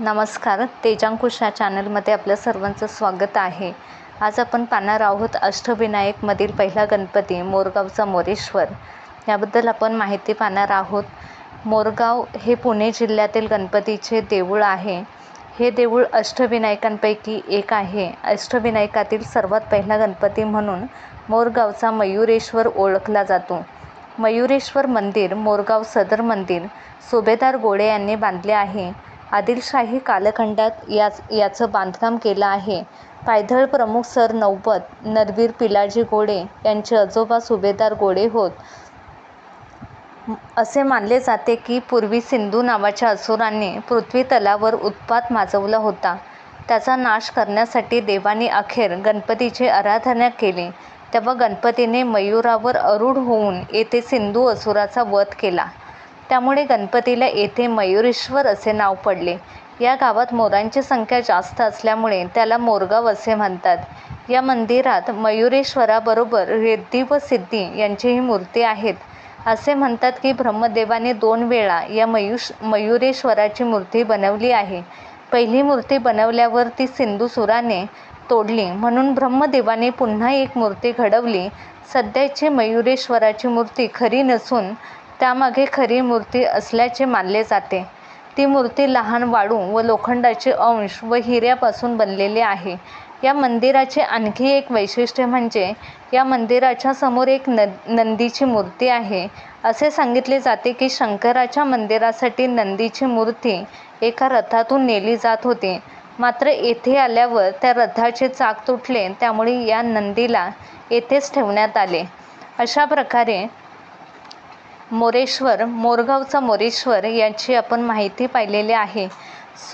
नमस्कार तेजांकुश या चॅनलमध्ये आपल्या सर्वांचं स्वागत आहे. आज आपण पाहणार आहोत अष्टविनायकमधील पहिला गणपती मोरगावचा मोरेश्वर. याबद्दल आपण माहिती पाहणार आहोत. मोरगाव हे पुणे जिल्ह्यातील गणपतीचे देऊळ आहे. हे देऊळ अष्टविनायकांपैकी एक आहे. अष्टविनायकातील सर्वात पहिला गणपती म्हणून मोरगावचा मयुरेश्वर ओळखला जातो. मयुरेश्वर मंदिर मोरगाव सदर मंदिर सुभेदार गोळे यांनी बांधले आहे. आदिलशाही कालखंडात याच याचं बांधकाम केलं आहे. पायथळ प्रमुख सर नौबत नरवीर पिलाजी गोळे यांचे आजोबा सुभेदार गोळे होत. असे मानले जाते की पूर्वी सिंधू नावाच्या असुरांनी पृथ्वी तलावर उत्पात माजवला होता. त्याचा नाश करण्यासाठी देवानी अखेर गणपतीची आराधना केली. तेव्हा गणपतीने मयुरावर अरूढ होऊन येथे सिंधू असुराचा वध केला. त्यामुळे गणपतीला येथे मयुरेश्वर असे नाव पडले. या गावात मोरांची संख्या जास्त असल्यामुळे त्याला मोरगाव असे म्हणतात. या मंदिरात मयुरेश्वराबरोबर रिद्धी व सिद्धी यांचीही मूर्ती आहेत. असे म्हणतात की ब्रह्मदेवाने दोन वेळा या मयुष मयुरेश्वराची मूर्ती बनवली आहे. पहिली मूर्ती बनवल्यावर ती सिंधुसुराने तोडली. म्हणून ब्रह्मदेवाने पुन्हा एक मूर्ती घडवली. सध्याची मयुरेश्वराची मूर्ती खरी नसून त्यामागे खरी मूर्ती असल्याचे मानले जाते. ती मूर्ती लहान वाळू व लोखंडाचे अंश व हिऱ्यापासून बनलेली आहे. या मंदिराचे आणखी एक वैशिष्ट्य म्हणजे या मंदिराच्या समोर एक न नंदीची मूर्ती आहे. असे सांगितले जाते की शंकराच्या मंदिरासाठी नंदीची मूर्ती एका रथातून नेली जात होती. मात्र येथे आल्यावर त्या रथाचे चाक तुटले त्यामुळे या नंदीला येथेच ठेवण्यात आले. अशा प्रकारे मोरेश्वर मोरगावचा मोरेश्वर याची आपण माहिती पाहिलेली आहे. सो